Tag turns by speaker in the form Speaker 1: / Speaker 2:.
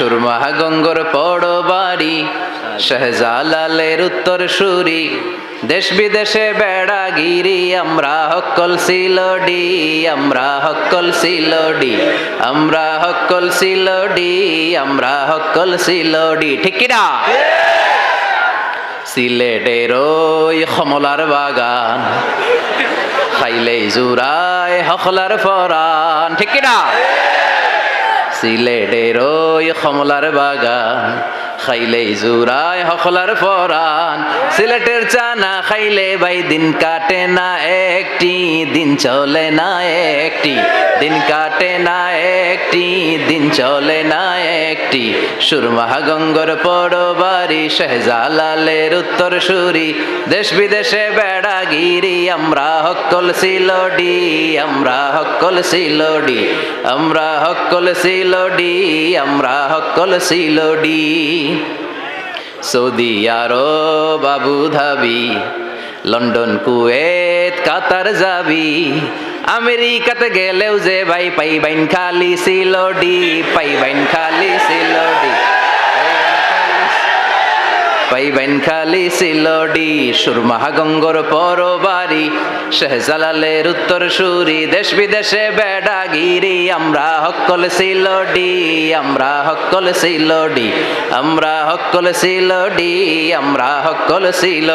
Speaker 1: সুরমা গঙ্গর পড় বাড়ি, শাহজালালের উত্তর সুরি। দেশ বিদেশে বেড়াগিরি আমরা হকল সিলডি আমরা হকল সিলডি আমরা হকল সিলডি আমরা হকল সিলডি ঠিক কিনা সিলেটের ওই কমলার বাগান, খাইলে জুরায় হকলার ফরান। ঠিক কিনা সিলেটের ওই কমলার বাগান। খাইলে জুরায় হকলার ফরান। সিলেটের খাইলে ভাই দিন কাটে না একটি, দিন চলে না একটি, দিন কাটে না একটি, দিন চলে না একটি। সুরমা গঙ্গর পড়ো বাড়ি শেহজালালের উত্তর সুরি দেশ বিদেশে বেড়াগিরি, আমরা হকল সিলডি, আমরা হকল সিলডি, আমরা হকল সিলডি, আমরা হকল সিলডি। Saudi Arab Abu Dhabi London, Kuwait, Qatar যাবি। আমেরিকাতে গেলেও যে ভাই পাইবাইন খালি সিলডি পাইবাইন খালি পাইবেন খালি সিলডি সুরমা গঙ্গর পরবারি, শেহজালালের উত্তর সুরি, দেশ বিদেশে বেড়াগিরি, আমরা হকল সিলডি আমরা হকল সিলডি আমরা হকল সিলডি আমরা হকল সিল